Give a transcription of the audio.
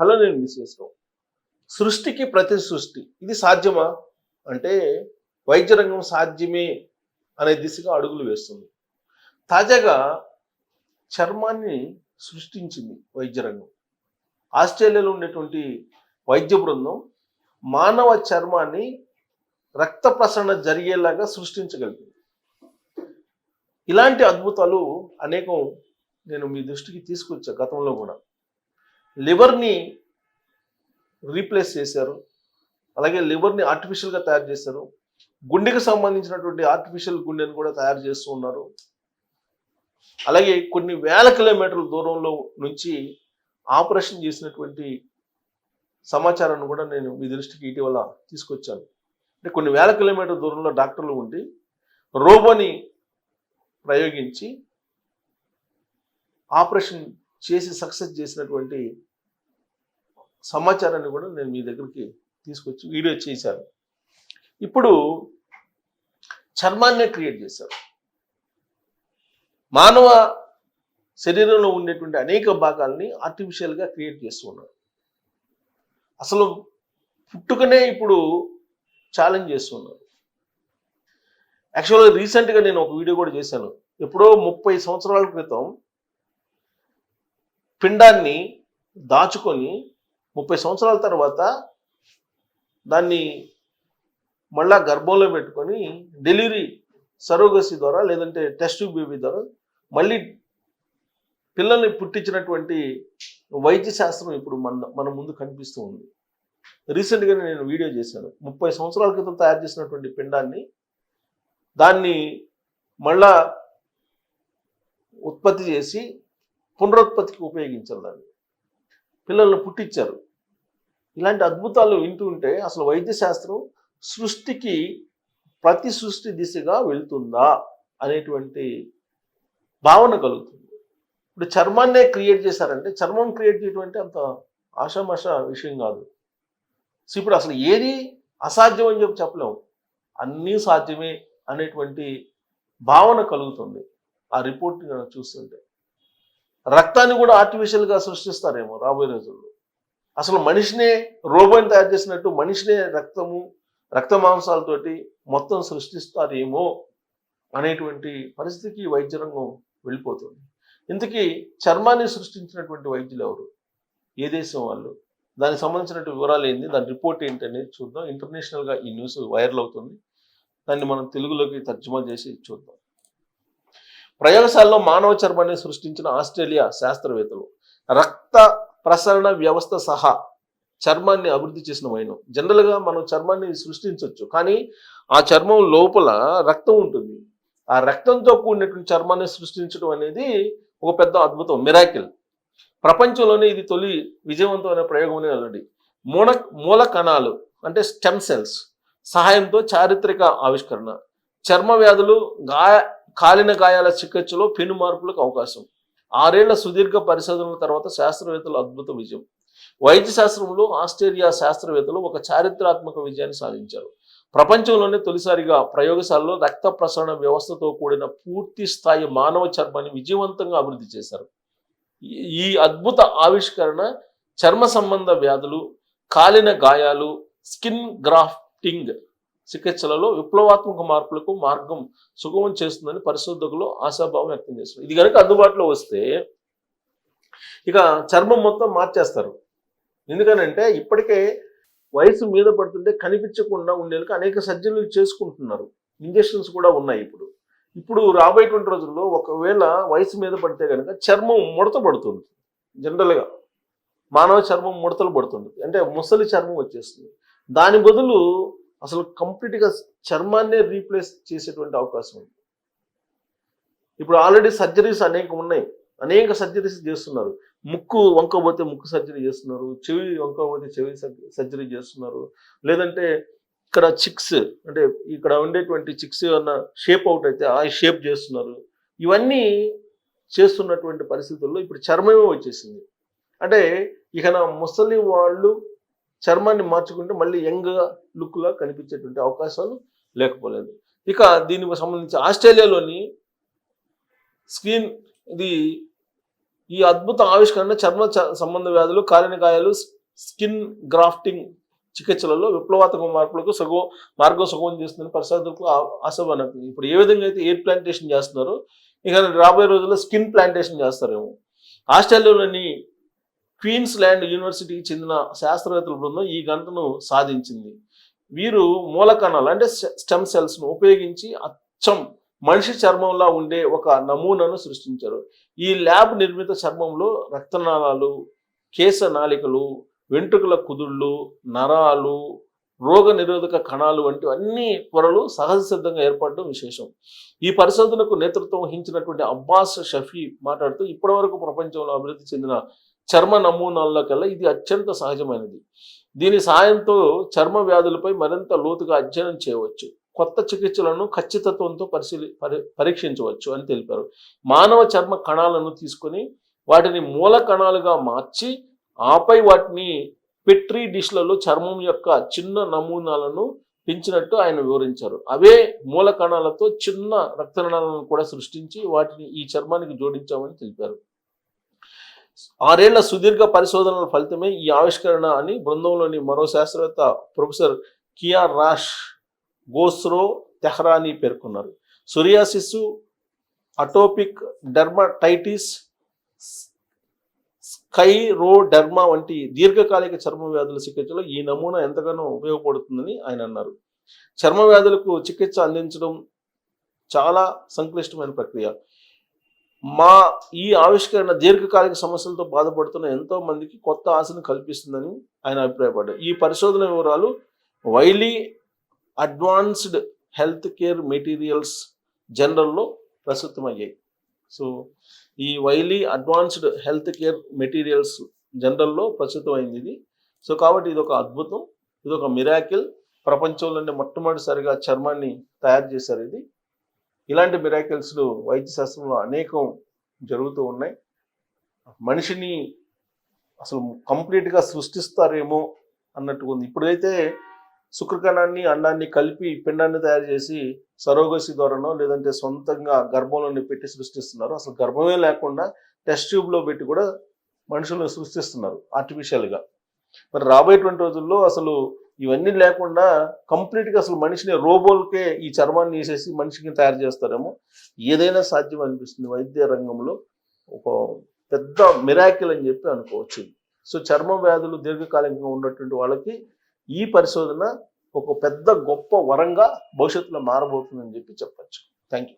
Hello నేను విశ్వేశ్వరం సృష్టికి ప్రతి సృష్టి ఇది సాధ్యమా? అంటే వైద్య రంగం సాధ్యమే అనే దిశగా అడుగులు వేస్తుంది. తాజాగా చర్మాన్ని సృష్టించింది వైద్య రంగం. ఆస్ట్రేలియాలో ఉండేటువంటి వైద్య బృందం మానవ చర్మాన్ని రక్త ప్రసరణ జరిగేలాగా సృష్టించగలిగింది. ఇలాంటి అద్భుతాలు అనేకం నేను మీ దృష్టికి తీసుకొచ్చా గతంలో కూడా. లివర్ని రీప్లేస్ చేశారు. అలాగే లివర్ని ఆర్టిఫిషియల్గా తయారు చేశారు. గుండెకి సంబంధించినటువంటి ఆర్టిఫిషియల్ గుండెని కూడా తయారు చేస్తూ ఉన్నారు. అలాగే కొన్ని వేల కిలోమీటర్ల దూరంలో నుంచి ఆపరేషన్ చేసినటువంటి సమాచారాన్ని కూడా నేను మీ దృష్టికి ఇటీవల తీసుకొచ్చాను. అంటే కొన్ని వేల కిలోమీటర్ల దూరంలో డాక్టర్లు ఉండి రోబోని ప్రయోగించి ఆపరేషన్ చేసి సక్సెస్ చేసినటువంటి సమాచారాన్ని కూడా నేను మీ దగ్గరికి తీసుకొచ్చి వీడియో చేశాను. ఇప్పుడు చర్మాన్నే క్రియేట్ చేశారు. మానవ శరీరంలో ఉండేటువంటి అనేక భాగాల్ని ఆర్టిఫిషియల్గా క్రియేట్ చేస్తూ అసలు పుట్టుకనే ఇప్పుడు ఛాలెంజ్ చేస్తున్నారు. యాక్చువల్గా రీసెంట్గా నేను ఒక వీడియో కూడా చేశాను. ఎప్పుడో ముప్పై సంవత్సరాల క్రితం పిండాన్ని దాచుకొని ముప్పై సంవత్సరాల తర్వాత దాన్ని మళ్ళా గర్భంలో పెట్టుకొని డెలివరీ సరోగసి ద్వారా లేదంటే టెస్ట్ బేబీ ద్వారా మళ్ళీ పిల్లల్ని పుట్టించినటువంటి వైద్య శాస్త్రం ఇప్పుడు మన మన ముందు కనిపిస్తూ ఉంది. రీసెంట్గా నేను వీడియో చేశాను. ముప్పై సంవత్సరాల క్రితం తయారు చేసినటువంటి పిండాన్ని దాన్ని మళ్ళా ఉత్పత్తి చేసి పునరుత్పత్తికి ఉపయోగించారు దాన్ని పిల్లలను పుట్టించారు. ఇలాంటి అద్భుతాలు వింటూ ఉంటే అసలు వైద్య శాస్త్రం సృష్టికి ప్రతి సృష్టి దిశగా వెళ్తుందా అనేటువంటి భావన కలుగుతుంది. ఇప్పుడు చర్మాన్నే క్రియేట్ చేశారంటే చర్మం క్రియేట్ చేయడం అంత ఆషామాష విషయం కాదు. సో ఇప్పుడు అసలు ఏది అసాధ్యం అని చెప్పి చెప్పలేము. అన్నీ సాధ్యమే అనేటువంటి భావన కలుగుతుంది. ఆ రిపోర్ట్ చూస్తుంటే. రక్తాన్ని కూడా ఆర్టిఫిషియల్గా సృష్టిస్తారేమో రాబోయే రోజుల్లో. అసలు మనిషినే రోబోని తయారు చేసినట్టు మనిషినే రక్తము రక్త మాంసాలతోటి మొత్తం సృష్టిస్తారేమో అనేటువంటి పరిస్థితికి వైద్య రంగం వెళ్ళిపోతుంది. ఇంతకీ చర్మాన్ని సృష్టించినటువంటి వైద్యులు ఎవరు? ఏ దేశం వాళ్ళు? దానికి సంబంధించినటువంటి వివరాలు ఏంది? దాని రిపోర్ట్ ఏంటి అనేది చూద్దాం. ఇంటర్నేషనల్గా ఈ న్యూస్ వైరల్ అవుతుంది. దాన్ని మనం తెలుగులోకి తర్జుమా చేసి చూద్దాం. ప్రయోగశాలలో మానవ చర్మాన్ని సృష్టించిన ఆస్ట్రేలియా శాస్త్రవేత్తలు. రక్త ప్రసరణ వ్యవస్థ సహా చర్మాన్ని అభివృద్ధి చేసిన వైనం. జనరల్గా మనం చర్మాన్ని సృష్టించవచ్చు కానీ ఆ చర్మం లోపల రక్తం ఉంటుంది. ఆ రక్తంతో కూడినటువంటి చర్మాన్ని సృష్టించడం అనేది ఒక పెద్ద అద్భుతం మిరాకిల్. ప్రపంచంలోనే ఇది తొలి విజయవంతమైన ప్రయోగం అనేది మూల మూల కణాలు అంటే స్టెమ్ సెల్స్ సహాయంతో చారిత్రక ఆవిష్కరణ. చర్మ వ్యాధులు గాయ కాలిన గాయాల చికిత్సలో పెను మార్పులకు అవకాశం. ఆరేళ్ళ సుదీర్ఘ పరిశోధనల తర్వాత శాస్త్రవేత్తలు అద్భుత విజయం. వైద్య శాస్త్రంలో ఆస్ట్రేలియా శాస్త్రవేత్తలు ఒక చారిత్రాత్మక విజయాన్ని సాధించారు. ప్రపంచంలోనే తొలిసారిగా ప్రయోగశాలలో రక్త ప్రసరణ వ్యవస్థతో కూడిన పూర్తి స్థాయి మానవ చర్మాన్ని విజయవంతంగా అభివృద్ధి చేశారు. ఈ అద్భుత ఆవిష్కరణ చర్మ సంబంధ వ్యాధులు కాలిన గాయాలు స్కిన్ గ్రాఫ్టింగ్ చికిత్సలలో విప్లవాత్మక మార్పులకు మార్గం సుగమం చేస్తుందని పరిశోధకులు ఆశాభావం వ్యక్తం చేస్తారు ఇది కనుక అందుబాటులో వస్తే ఇక చర్మం మొత్తం మార్చేస్తారు. ఎందుకనంటే ఇప్పటికే వయసు మీద పడుతుంటే కనిపించకుండా ఉండేందుకు అనేక సర్జరీలు చేసుకుంటున్నారు. ఇంజెక్షన్స్ కూడా ఉన్నాయి ఇప్పుడు. ఇప్పుడు రాబోయేటువంటి రోజుల్లో ఒకవేళ వయసు మీద పడితే కనుక చర్మం ముడత పడుతుంది. జనరల్గా మానవ చర్మం ముడతలు పడుతుంది. అంటే ముసలి చర్మం వచ్చేస్తుంది. దాని బదులు అసలు కంప్లీట్గా చర్మాన్నే రీప్లేస్ చేసేటువంటి అవకాశం ఉంది. ఇప్పుడు ఆల్రెడీ సర్జరీస్ అనేక ఉన్నాయి. అనేక సర్జరీస్ చేస్తున్నారు. ముక్కు వంకపోతే ముక్కు సర్జరీ చేస్తున్నారు. చెవి వంకపోతే చెవి సర్జరీ చేస్తున్నారు. లేదంటే ఇక్కడ చిక్స్ అంటే ఇక్కడ ఉండేటువంటి చిక్స్ ఏమన్నా షేప్ అవుట్ అయితే ఆ షేప్ చేస్తున్నారు. ఇవన్నీ చేస్తున్నటువంటి పరిస్థితుల్లో ఇప్పుడు చర్మమే వచ్చేసింది. అంటే ఇక నా ముసలి వాళ్ళు చర్మాన్ని మార్చుకుంటే మళ్ళీ యంగ్గా లుక్లా కనిపించేటువంటి అవకాశాలు లేకపోలేదు. ఇక దీనికి సంబంధించి ఆస్ట్రేలియాలోని స్క్రీన్ ఇది ఈ అద్భుత ఆవిష్కరణ చర్మ చ- సంబంధ వ్యాధులు కాలిన స్కిన్ గ్రాఫ్టింగ్ చికిత్సలలో విప్లవాత్మక మార్పులకు సగం మార్గం సుగమం చేస్తుందని పరిశోధకులకు ఆ- ఇప్పుడు ఏ విధంగా అయితే ఎయిర్ ప్లాంటేషన్ చేస్తున్నారో ఇక రాబోయే రోజుల్లో స్కిన్ ప్లాంటేషన్ చేస్తారేమో. ఆస్ట్రేలియాలోని క్వీన్స్ ల్యాండ్ యూనివర్సిటీకి చెందిన శాస్త్రవేత్తల బృందం ఈ గంటను సాధించింది. వీరు మూల కణాలు అంటే స్టెమ్ సెల్స్ను ఉపయోగించి అచ్చం మనిషి చర్మంలా ఉండే ఒక నమూనాను సృష్టించారు. ఈ ల్యాబ్ నిర్మిత చర్మంలో రక్తనాళాలు కేశ నాళికలు వెంట్రుకల కుదుళ్ళు నరాలు రోగ నిరోధక కణాలు వంటి అన్ని పొరలు సహజ సిద్ధంగా ఏర్పడడం విశేషం. ఈ పరిశోధనకు నేతృత్వం వహించినటువంటి అబ్బాస్ షఫీ మాట్లాడుతూ ఇప్పటివరకు ప్రపంచంలో అభివృద్ధి చెందిన చర్మ నమూనాల్లో కల్లా ఇది అత్యంత సహజమైనది. దీని సాయంతో చర్మ వ్యాధులపై మరింత లోతుగా అధ్యయనం చేయవచ్చు. కొత్త చికిత్సలను ఖచ్చితత్వంతో పరిశీలి పరి- పరీక్షించవచ్చు అని తెలిపారు. మానవ చర్మ కణాలను తీసుకొని వాటిని మూల కణాలుగా మార్చి ఆపై వాటిని పెట్రీ డిష్లలో చర్మం యొక్క చిన్న నమూనాలను పెంచినట్టు ఆయన వివరించారు. అవే మూల కణాలతో చిన్న రక్తనాళాలను కూడా సృష్టించి వాటిని ఈ చర్మానికి జోడించామని తెలిపారు. ఆరేళ్ళ సుదీర్ఘ పరిశోధనల ఫలితమే ఈ ఆవిష్కరణ అని బృందంలోని మరో శాస్త్రవేత్త ప్రొఫెసర్ కియార్ రాష్ గోస్రో తెహ్రానీ పేర్కొన్నారు. సొరియాసిస్ అటోపిక్ డెర్మటైటిస్ స్కైరోడెర్మా వంటి దీర్ఘకాలిక చర్మ వ్యాధుల చికిత్సలో ఈ నమూనా ఎంతగానో ఉపయోగపడుతుందని ఆయన అన్నారు. చర్మ వ్యాధులకు చికిత్స అందించడం చాలా సంక్లిష్టమైన ప్రక్రియ. మా ఈ ఆవిష్కరణ దీర్ఘకాలిక సమస్యలతో బాధపడుతున్న ఎంతో మందికి కొత్త ఆశను కల్పిస్తుందని ఆయన అభిప్రాయపడ్డారు. ఈ పరిశోధన వివరాలు Wiley advanced health care materials జనరల్లో ప్రస్తుతమయ్యాయి. సో ఈ Wiley advanced health care materials జనరల్లో ప్రస్తుతమైంది ఇది. సో కాబట్టి ఇది ఒక అద్భుతం ఇది ఒక మిరాకిల్ ప్రపంచంలోనే మొట్టమొదటిసారిగా చర్మాన్ని తయారు చేశారు ఇది. ఇలాంటి మిరాకిల్స్లు వైద్య శాస్త్రంలో అనేకం జరుగుతూ ఉన్నాయి. మనిషిని అసలు కంప్లీట్గా సృష్టిస్తారేమో అన్నట్టుగా ఉంది. ఇప్పుడైతే శుక్రకణాన్ని అండాన్ని కలిపి పిండాన్ని తయారు చేసి సరోగసి ద్వారానో లేదంటే సొంతంగా గర్భంలోని పెట్టి సృష్టిస్తున్నారు. అసలు గర్భమే లేకుండా టెస్ట్ ట్యూబ్లో పెట్టి కూడా మనుషులను సృష్టిస్తున్నారు ఆర్టిఫిషియల్గా. మరి రాబోయేటువంటి రోజుల్లో అసలు ఇవన్నీ లేకుండా కంప్లీట్గా అసలు మనిషిని రోబోలకే ఈ చర్మాన్ని వేసేసి మనిషికి తయారు చేస్తారేమో ఏదైనా సాధ్యం అనిపిస్తుంది వైద్య రంగంలో. ఒక పెద్ద మిరాకిల్ అని చెప్పి అనుకోవచ్చు. సో చర్మ వ్యాధులు దీర్ఘకాలికంగా ఉన్నటువంటి వాళ్ళకి ఈ పరిశోధన ఒక పెద్ద గొప్ప వరంగా భవిష్యత్తులో మారబోతుందని చెప్పి చెప్పచ్చు. Thank you